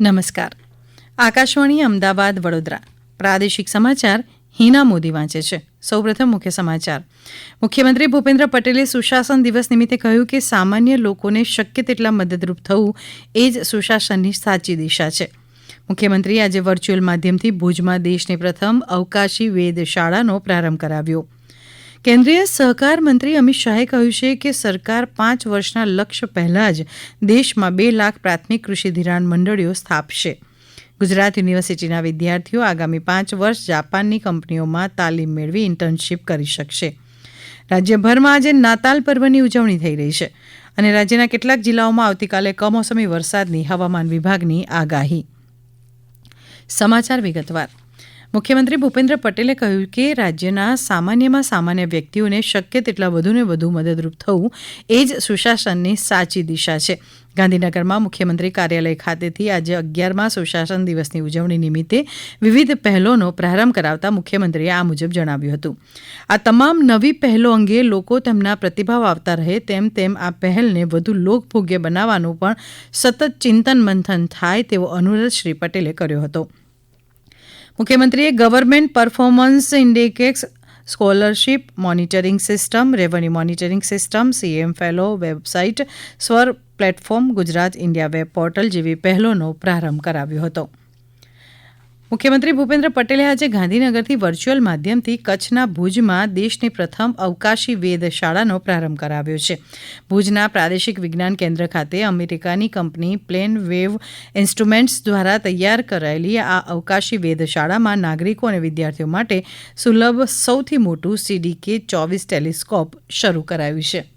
નમસ્કાર. આકાશવાણી અમદાવાદ વડોદરા. પ્રાદેશિક સમાચાર હિના મોદી વાંચે છે. સૌપ્રથમ મુખ્ય સમાચાર. મુખ્યમંત્રી ભૂપેન્દ્ર પટેલે સુશાસન દિવસ નિમિત્તે કહ્યું કે સામાન્ય લોકોને શક્ય તેટલા મદદરૂપ થવું એ જ સુશાસનની સાચી દિશા છે. મુખ્યમંત્રીએ આજે વર્ચ્યુઅલ માધ્યમથી ભુજમાં દેશની પ્રથમ અવકાશી વેધશાળાનો પ્રારંભ કરાવ્યો. કેન્દ્રીય સહકાર મંત્રી અમિત શાહે કહ્યું છે કે સરકાર પાંચ વર્ષના લક્ષ્ય પહેલા જ દેશમાં બે લાખ પ્રાથમિક કૃષિ ધિરાણ મંડળીઓ સ્થાપશે. ગુજરાત યુનિવર્સિટીના વિદ્યાર્થીઓ આગામી પાંચ વર્ષ જાપાનની કંપનીઓમાં તાલીમ મેળવી ઇન્ટર્નશીપ કરી શકશે. રાજ્યભરમાં આજે નાતાલ પર્વની ઉજવણી થઈ રહી છે અને રાજ્યના કેટલાક જિલ્લાઓમાં આવતીકાલે કમોસમી વરસાદની હવામાન વિભાગની આગાહી. સમાચાર વિગતવાર. મુખ્યમંત્રી ભૂપેન્દ્ર પટેલે કહ્યું કે રાજ્યના સામાન્યમાં સામાન્ય વ્યક્તિઓને શક્ય તેટલા વધુને વધુ મદદરૂપ થવું એ જ સુશાસનની સાચી દિશા છે. ગાંધીનગરમાં મુખ્યમંત્રી કાર્યાલય ખાતેથી આજે અગિયારમાં સુશાસન દિવસની ઉજવણી નિમિત્તે વિવિધ પહેલોનો પ્રારંભ કરાવતા મુખ્યમંત્રીએ આ મુજબ જણાવ્યું હતું. આ તમામ નવી પહેલો અંગે લોકો તેમના પ્રતિભાવ આવતા રહે તેમ તેમ આ પહેલને વધુ લોકભોગ્ય બનાવવાનું પણ સતત ચિંતન મંથન થાય તેવો અનુરોધ શ્રી પટેલે કર્યો હતો. મુખ્યમંત્રીએ government performance index scholarship monitoring system, revenue monitoring system, CM fellow website, Swar platform, Gujarat India web portal જેવી પહેલોનો પ્રારંભ કરાવ્યો હતો. મુખ્યમંત્રી ભૂપેન્દ્ર પટેલે આજે ગાંધીનગરથી વર્ચ્યુઅલ માધ્યમથી કચ્છના ભુજમાં દેશની પ્રથમ અવકાશી વેધશાળાનો પ્રારંભ કરાવ્યો છે. ભુજના પ્રાદેશિક વિજ્ઞાન કેન્દ્ર ખાતે અમેરિકાની કંપની પ્લેન વેવ ઇન્સ્ટ્રુમેન્ટ્સ દ્વારા તૈયાર કરાયેલી આ અવકાશી વેધશાળામાં નાગરિકો અને વિદ્યાર્થીઓ માટે સુલભ સૌથી મોટું સીડીકે ચોવીસ ટેલિસ્કોપ શરૂ કરાયું છે.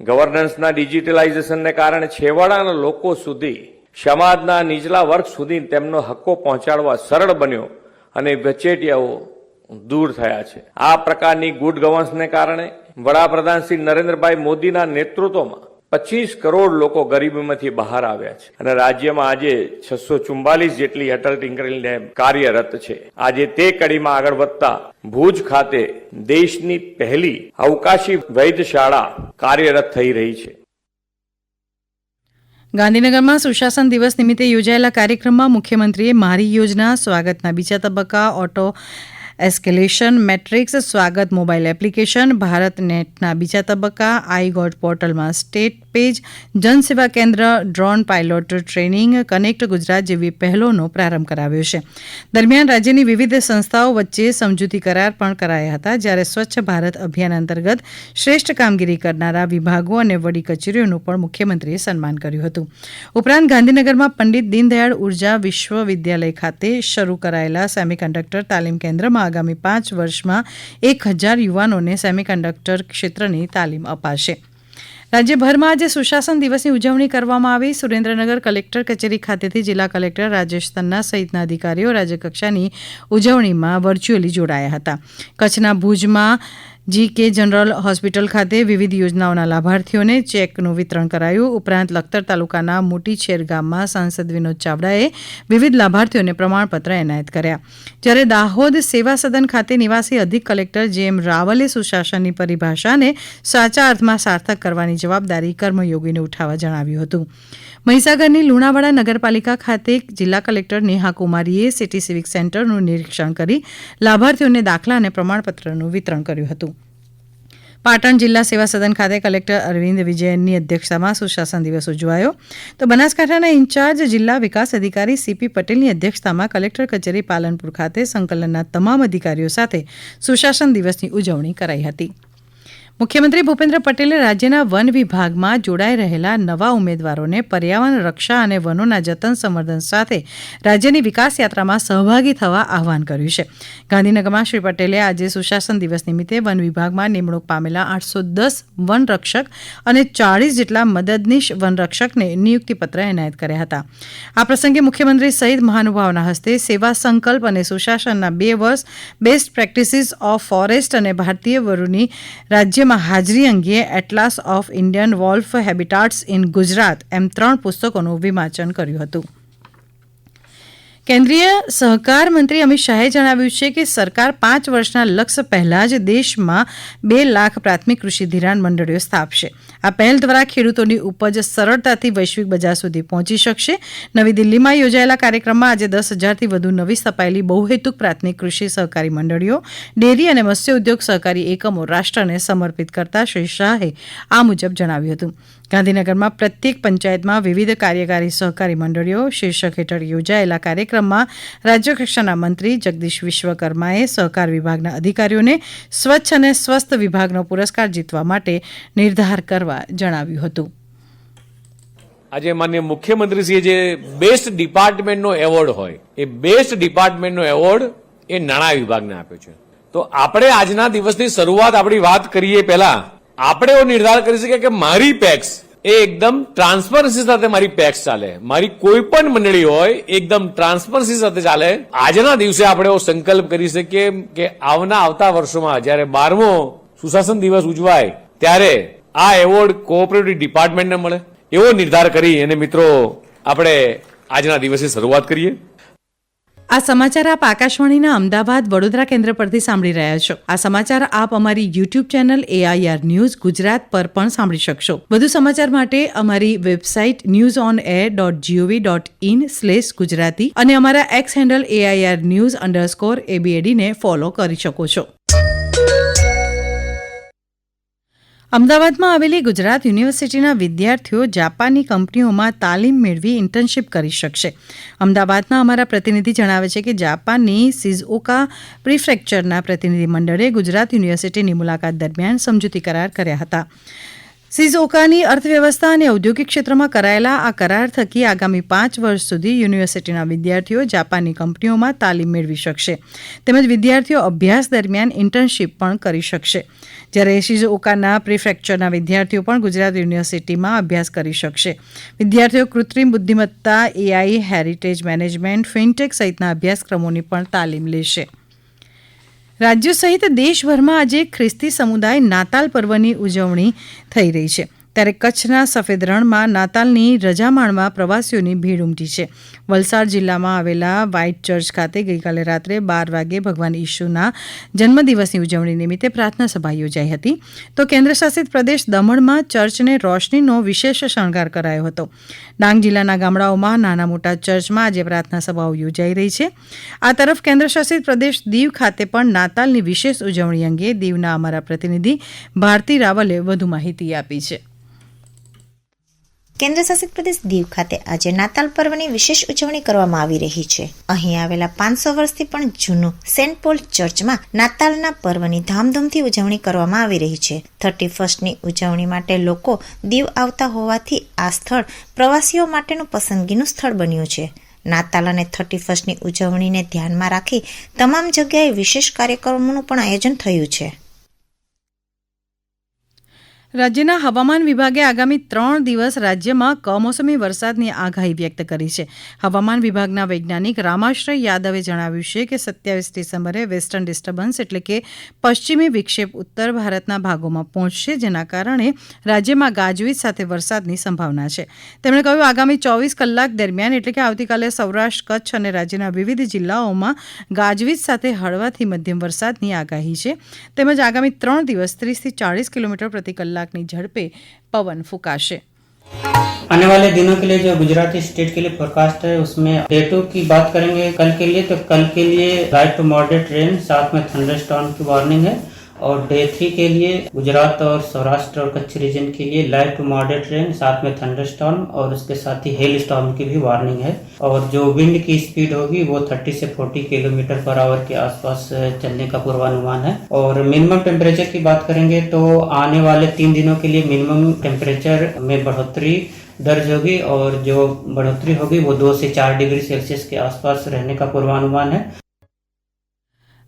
ગવર્નન્સના ડિજિટલાઇઝેશનને કારણે છેવાડાના લોકો સુધી, સમાજના નીચલા વર્ગ સુધી તેમનો હક્કો પહોંચાડવા સરળ બન્યો અને વચેટિયાઓ દૂર થયા છે. આ પ્રકારની ગુડ ગવર્નન્સને કારણે વડાપ્રધાન શ્રી નરેન્દ્રભાઈ મોદીના નેતૃત્વમાં પચીસ કરોડ લોકો ગરીબીમાંથી બહાર આવ્યા છે. અને રાજ્યમાં આજે છસો ચુમ્બાલીસ જેટલી અટલ ટિંકરિંગ ડેમ કાર્યરત છે. આજે તે કડીમાં આગળ વધતા ભુજ ખાતે દેશની પહેલી અવકાશી વૈદ્યશાળા કાર્યરત થઈ રહી છે. ગાંધીનગરમાં સુશાસન દિવસ નિમિત્તે યોજાયેલા કાર્યક્રમમાં મુખ્યમંત્રીએ મારી યોજના, સ્વાગતના બીજા તબક્કા, auto escalation matrix Swagat mobile application, Bharat નેટના બીજા તબક્કા આઈ ગોટ પોર્ટલમાં સ્ટેટ પેજ, જનસેવા કેન્દ્ર, drone pilot training, connect Gujarat જેવી પહેલોનો પ્રારંભ કરાવ્યો છે. દરમિયાન રાજ્યની વિવિધ સંસ્થાઓ વચ્ચે સમજૂતી કરાર પણ કરાયા હતા, જ્યારે સ્વચ્છ ભારત અભિયાન અંતર્ગત શ્રેષ્ઠ કામગીરી કરનારા વિભાગો અને વડી કચેરીઓનું પણ મુખ્યમંત્રીએ સન્માન કર્યું હતું. ઉપરાંત ગાંધીનગરમાં પંડિત દીનદયાળ ઊર્જા વિશ્વવિદ્યાલય ખાતે શરૂ કરાયેલા સેમિકન્ડક્ટર તાલીમ કેન્દ્રમાં આગામી પાંચ વર્ષમાં એક હજાર યુવાનોને સેમિકન્ડક્ટર ક્ષેત્રની તાલીમ અપાશે. રાજ્યભરમાં આજે સુશાસન દિવસની ઉજવણી કરવામાં આવી. સુરેન્દ્રનગર કલેક્ટર કચેરી ખાતેથી જિલ્લા કલેક્ટર રાજેશ તન્ના સહિતના અધિકારીઓ રાજ્યકક્ષાની ઉજવણીમાં વર્ચ્યુઅલી જોડાયા હતા. કચ્છના ભુજમાં જી કે જનરલ હોસ્પિટલ ખાતે વિવિધ યોજનાઓના લાભાર્થીઓને ચેકનું વિતરણ કરાયું. ઉપરાંત લખતર તાલુકાના મોટી ગામમાં સાંસદ વિનોદ ચાવડાએ વિવિધ લાભાર્થીઓને પ્રમાણપત્ર એનાયત કર્યા. જ્યારે દાહોદ સેવા સદન ખાતે નિવાસી અધિક કલેક્ટર જે એમ રાવલે સુશાસનની પરિભાષાને સાચા અર્થમાં સાર્થક કરવાની જવાબદારી કર્મયોગીને ઉઠાવવા જણાવ્યું હતું. મહીસાગરની લુણાવાડા નગરપાલિકા ખાતે જિલ્લા કલેક્ટર નેહા કુમારીએ સિટી સિવિક સેન્ટરનું નિરીક્ષણ કરી લાભાર્થીઓને દાખલા અને પ્રમાણપત્રનું વિતરણ કર્યું હતું. પાટણ જિલ્લા સેવા સદન ખાતે કલેક્ટર અરવિંદ વિજયનની અધ્યક્ષતામાં સુશાસન દિવસ ઉજવાયો. તો બનાસકાંઠાના ઇન્ચાર્જ જિલ્લા વિકાસ અધિકારી સીપી પટેલની અધ્યક્ષતામાં કલેક્ટર કચેરી પાલનપુર ખાતે સંકલનના તમામ અધિકારીઓ સાથે સુશાસન દિવસની ઉજવણી કરાઈ હતી. મુખ્યમંત્રી ભૂપેન્દ્ર પટેલે રાજ્યના વન વિભાગમાં જોડાઈ રહેલા નવા ઉમેદવારોને પર્યાવરણ, રક્ષા અને વનોના જતન સંવર્ધન સાથે રાજ્યની વિકાસ યાત્રામાં સહભાગી થવા આહવાન કર્યું છે. ગાંધીનગરમાં શ્રી પટેલે આજે સુશાસન દિવસ નિમિત્તે વન વિભાગમાં નિમણૂક પામેલા આઠસો દસ વનરક્ષક અને ચાળીસ જેટલા મદદનીશ વનરક્ષકને નિયુક્તિપત્ર એનાયત કર્યા હતા. આ પ્રસંગે મુખ્યમંત્રી સહિત મહાનુભાવના હસ્તે સેવા સંકલ્પ અને સુશાસનના બે વર્ષ બેસ્ટ પ્રેક્ટિસીસ ઓફ ફોરેસ્ટ અને ભારતીય વરુની રાજ્ય માં હાજરી અંગે atlas of Indian wolf habitats in Gujarat એમ ત્રણ પુસ્તકોનું વિમાચન કર્યું હતું. કેન્દ્રીય સહકાર મંત્રી અમિત શાહે જણાવ્યું છે કે સરકાર પાંચ વર્ષના લક્ષ્ય પહેલા જ દેશમાં બે લાખ પ્રાથમિક કૃષિ ધિરાણ મંડળીઓ સ્થાપશે. આ પહેલ દ્વારા ખેડૂતોની ઉપજ સરળતાથી વૈશ્વિક બજાર સુધી પહોંચી શકશે. નવી દિલ્હીમાં યોજાયેલા કાર્યક્રમમાં આજે દસ હજારથી વધુ નવી સ્થપાયેલી બહુહેતુક પ્રાથમિક કૃષિ સહકારી મંડળીઓ, ડેરી અને મત્સ્ય ઉદ્યોગ સહકારી એકમો રાષ્ટ્રને સમર્પિત કરતા શ્રી શાહે આ મુજબ જણાવ્યું હતું. ગાંધીનગરમાં પ્રત્યેક પંચાયતમાં વિવિધ કાર્યકારી સહકારી મંડળીઓ શીર્ષક હેઠળ યોજાયેલા કાર્યક્રમમાં રાજ્યકક્ષાના મંત્રી જગદીશ વિશ્વકર્માએ સહકાર વિભાગના અધિકારીઓને સ્વચ્છ અને સ્વસ્થ વિભાગનો પુરસ્કાર જીતવા માટે નિર્ધાર કરવા જણાવ્યું હતું. આજે માન્ય મુખ્યમંત્રીશ્રીએ જે બેસ્ટ ડિપાર્ટમેન્ટનો એવોર્ડ હોય, એ બેસ્ટ ડિપાર્ટમેન્ટનો એવોર્ડ એ નાણાં વિભાગને આપ્યો છે. તો આપણે આજના દિવસની શરૂઆત આપણી વાત કરીએ પહેલા. આપણે એવો નિર્ધાર કરી શકીએ કે મારી પેક્સ એ એકદમ ટ્રાન્સપરન્સી સાથે મારી પેક્સ ચાલે. મારી કોઈ પણ મંડળી હોય એકદમ ટ્રાન્સપરન્સી સાથે ચાલે. આજના દિવસે આપણે એવો સંકલ્પ કરી શકીએ કે આવના આવતા વર્ષોમાં જ્યારે બારમો સુશાસન દિવસ ઉજવાય, ત્યારે આ એવોર્ડ કોઓપરેટિવ ડિપાર્ટમેન્ટને મળે? એવો નિર્ધાર કરી અને મિત્રો આપણે આજના દિવસે શરૂઆત કરીએ. આ સમાચાર આપ આકાશવાણીના અમદાવાદ વડોદરા કેન્દ્ર પરથી સાંભળી રહ્યા છો. આ સમાચાર આપ અમારી YouTube channel AIR news Gujarat પર પણ સાંભળી શકશો. વધુ સમાચાર માટે અમારી website news on air dot gov dot in slash Gujarati અને અમારા X handle AIR news underscore એબીએડીને follow કરી શકો છો. અમદાવાદમાં આવેલી ગુજરાત યુનિવર્સિટીના વિદ્યાર્થીઓ જાપાની કંપનીઓમાં તાલીમ મેળવી ઇન્ટર્નશીપ કરી શકશે. અમદાવાદના અમારા પ્રતિનિધિ જણાવે છે કે જાપાનની સિઝઓકા પ્રિફ્રેક્ચરના પ્રતિનિધિમંડળે ગુજરાત યુનિવર્સિટીની મુલાકાત દરમિયાન સમજૂતી કરાર કર્યા હતા. સિઝઓકાની અર્થવ્યવસ્થા અને ઔદ્યોગિક ક્ષેત્રમાં કરાયેલા આ કરાર થકી આગામી પાંચ વર્ષ સુધી યુનિવર્સિટીના વિદ્યાર્થીઓ જાપાની કંપનીઓમાં તાલીમ મેળવી શકશે. તેમજ વિદ્યાર્થીઓ અભ્યાસ દરમિયાન ઇન્ટર્નશીપ પણ કરી શકશે. જ્યારે સિઝઓકાના પ્રિફેક્ચરના વિદ્યાર્થીઓ પણ ગુજરાત યુનિવર્સિટીમાં અભ્યાસ કરી શકશે. વિદ્યાર્થીઓ કૃત્રિમ બુદ્ધિમત્તા એઆઈ હેરિટેજ મેનેજમેન્ટ ફિનટેક સહિતના અભ્યાસક્રમોની પણ તાલીમ લેશે. રાજ્યો સહિત દેશભરમાં આજે ખ્રિસ્તી સમુદાય નાતાલ પર્વની ઉજવણી થઈ રહી છે. ત્યારે કચ્છના સફેદ રણમાં નાતાલની રજા માણવા પ્રવાસીઓની ભીડ ઉમટી છે. વલસાડ જિલ્લામાં આવેલા વ્હાઇટ ચર્ચ ખાતે ગઈકાલે રાત્રે બાર વાગે ભગવાન ઈશુના જન્મદિવસની ઉજવણી નિમિત્તે પ્રાર્થના સભા યોજાઈ હતી. તો કેન્દ્રશાસિત પ્રદેશ દમણમાં ચર્ચને રોશનીનો વિશેષ શણગાર કરાયો હતો. ડાંગ જિલ્લાના ગામડાઓમાં નાના મોટા ચર્ચમાં આજે પ્રાર્થના સભાઓ યોજાઈ રહી છે. આ તરફ કેન્દ્રશાસિત પ્રદેશ દીવ ખાતે પણ નાતાલની વિશેષ ઉજવણી અંગે દીવના અમારા પ્રતિનિધિ ભારતી રાવલે વધુ માહિતી આપી છે. કેન્દ્રશાસિત પ્રદેશ દીવ ખાતે આજે નાતાલ પર્વની વિશેષ ઉજવણી કરવામાં આવી રહી છે. અહીં આવેલા પાંચસો વર્ષથી પણ જૂનું સેન્ટ પોલ ચર્ચમાં નાતાલના પર્વની ધામધૂમથી ઉજવણી કરવામાં આવી રહી છે. થર્ટી ફર્સ્ટની ઉજવણી માટે લોકો દીવ આવતા હોવાથી આ સ્થળ પ્રવાસીઓ માટેનું પસંદગીનું સ્થળ બન્યું છે. નાતાલ અને થર્ટી ફર્સ્ટની ઉજવણીને ધ્યાનમાં રાખી તમામ જગ્યાએ વિશેષ કાર્યક્રમોનું પણ આયોજન થયું છે. રાજ્યના હવામાન વિભાગે આગામી ત્રણ દિવસ રાજ્યમાં કમોસમી વરસાદની આગાહી વ્યક્ત કરી છે. હવામાન વિભાગના વૈજ્ઞાનિક રામાશ્રય યાદવે જણાવ્યું છે કે સત્યાવીસ ડિસેમ્બરે વેસ્ટર્ન ડિસ્ટર્બન્સ એટલે કે પશ્ચિમી વિક્ષેપ ઉત્તર ભારતના ભાગોમાં પહોંચશે, જેના કારણે રાજ્યમાં ગાજવીજ સાથે વરસાદની સંભાવના છે. તેમણે કહ્યું, આગામી ચોવીસ કલાક દરમિયાન એટલે કે આવતીકાલે સૌરાષ્ટ્ર, કચ્છ અને રાજ્યના વિવિધ જિલ્લાઓમાં ગાજવીજ સાથે હળવાથી મધ્યમ વરસાદની આગાહી છે. તેમજ આગામી ત્રણ દિવસ ત્રીસથી ચાળીસ કિલોમીટર પ્રતિ કલાકની ઝડપે પવન ફૂંકાશે आने वाले दिनों के लिए जो गुजराती स्टेट के लिए फोरकास्ट है उसमें डे टू की बात करेंगे कल के लिए तो कल के लिए लाइट टू मॉडरेट रेन साथ में थंडर स्टॉर्म की वार्निंग है और डे थ्री के लिए गुजरात और सौराष्ट्र और कच्छ रीजन के लिए लाइट टू मॉडरेट रेन साथ में थंडर स्टॉर्म और उसके साथ ही हेल स्टॉर्म की भी वार्निंग है। और जो विंड की स्पीड होगी, वो 30 से 40 किलोमीटर पर आवर के आसपास चलने का पूर्वानुमान है। और मिनिमम टेम्परेचर की बात करेंगे तो आने वाले तीन दिनों के लिए मिनिमम टेम्परेचर में बढ़ोतरी दर्ज होगी और जो बढ़ोतरी होगी, वो दो से चार डिग्री सेल्सियस के आसपास रहने का पूर्वानुमान है।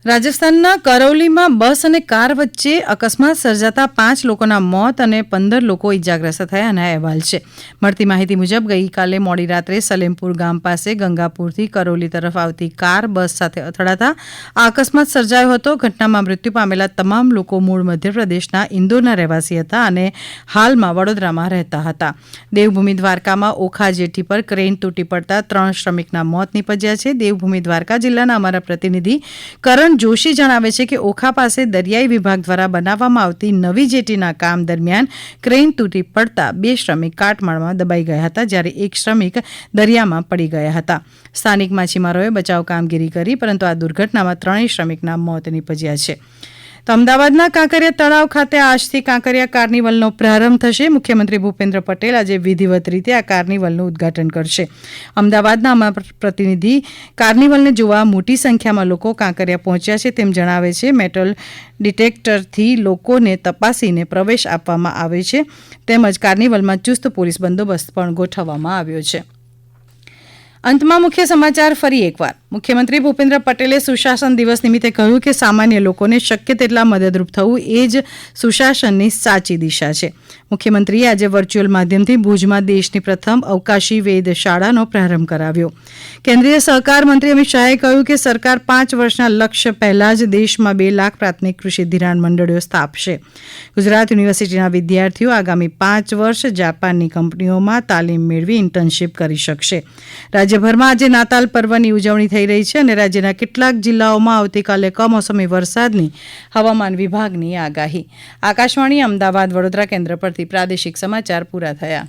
રાજસ્થાનના કરૌલીમાં બસ અને કાર વચ્ચે અકસ્માત સર્જાતા પાંચ લોકોના મોત અને પંદર લોકો ઇજાગ્રસ્ત થયાના અહેવાલ છે. મળતી માહિતી મુજબ ગઈકાલે મોડી રાત્રે સલેમપુર ગામ પાસે ગંગાપુરથી કરૌલી તરફ આવતી કાર, બસ સાથે અથડાતા આ અકસ્માત સર્જાયો હતો. ઘટનામાં મૃત્યુ પામેલા તમામ લોકો મૂળ મધ્યપ્રદેશના ઇન્દોરના રહેવાસી હતા અને હાલમાં વડોદરામાં રહેતા હતા. દેવભૂમિ દ્વારકામાં ઓખા જેટી પર ક્રેન તૂટી પડતા ત્રણ શ્રમિકના મોત નીપજ્યા છે. દેવભૂમિ દ્વારકા જિલ્લાના અમારા પ્રતિનિધિ કરણ છગન જોશી જણાવે છે કે ઓખા પાસે દરિયાઈ વિભાગ દ્વારા બનાવવામાં આવતી નવી જેટીના કામ દરમિયાન ક્રેન તૂટી પડતા બે શ્રમિક કાટમાળમાં દબાઈ ગયા હતા, જ્યારે એક શ્રમિક દરિયામાં પડી ગયા હતા. સ્થાનિક માછીમારોએ બચાવ કામગીરી કરી, પરંતુ આ દુર્ઘટનામાં ત્રણેય શ્રમિકના મોત નીપજ્યા છે. તો અમદાવાદના કાંકરિયા તળાવ ખાતે આજથી કાંકરિયા કાર્નિવલનો પ્રારંભ થશે. મુખ્યમંત્રી ભૂપેન્દ્ર પટેલ આજે વિધિવત રીતે આ કાર્નિવલનું ઉદઘાટન કરશે. અમદાવાદના અમારા પ્રતિનિધિ કાર્નિવલને જોવા મોટી સંખ્યામાં લોકો કાંકરિયા પહોંચ્યા છે તેમ જણાવે છે. મેટલ ડિટેક્ટરથી લોકોને તપાસીને પ્રવેશ આપવામાં આવે છે. તેમજ કાર્નિવલમાં ચુસ્ત પોલીસ બંદોબસ્ત પણ ગોઠવવામાં આવ્યો છે. અંતમાં મુખ્ય સમાચાર ફરી એકવાર. મુખ્યમંત્રી ભૂપેન્દ્ર પટેલે સુશાસન દિવસ નિમિત્તે કહ્યું કે સામાન્ય લોકોને શક્ય તેટલા મદદરૂપ થવું એ જ સુશાસનની સાચી દિશા છે. મુખ્યમંત્રીએ આજે વર્ચ્યુઅલ માધ્યમથી ભુજમાં દેશની પ્રથમ અવકાશી વેદ શાળાનો પ્રારંભ કરાવ્યો. કેન્દ્રીય સહકાર મંત્રી અમિત શાહે કહ્યું કે સરકાર પાંચ વર્ષના લક્ષ્ય પહેલા જ દેશમાં બે લાખ પ્રાથમિક કૃષિ ધિરાણ મંડળીઓ સ્થાપશે. ગુજરાત યુનિવર્સિટીના વિદ્યાર્થીઓ આગામી પાંચ વર્ષ જાપાનની કંપનીઓમાં તાલીમ મેળવી ઇન્ટર્નશીપ કરી શકશે. રાજ્યભરમાં આજે નાતાલ પર્વની ઉજવણી થઈ રહી છે અને રાજ્યના કેટલાક જિલ્લાઓમાં આવતીકાલે કમોસમી વરસાદની હવામાન વિભાગની આગાહી. આકાશવાણી અમદાવાદ વડોદરા કેન્દ્ર પરથી પ્રાદેશિક સમાચાર પૂરા થયા.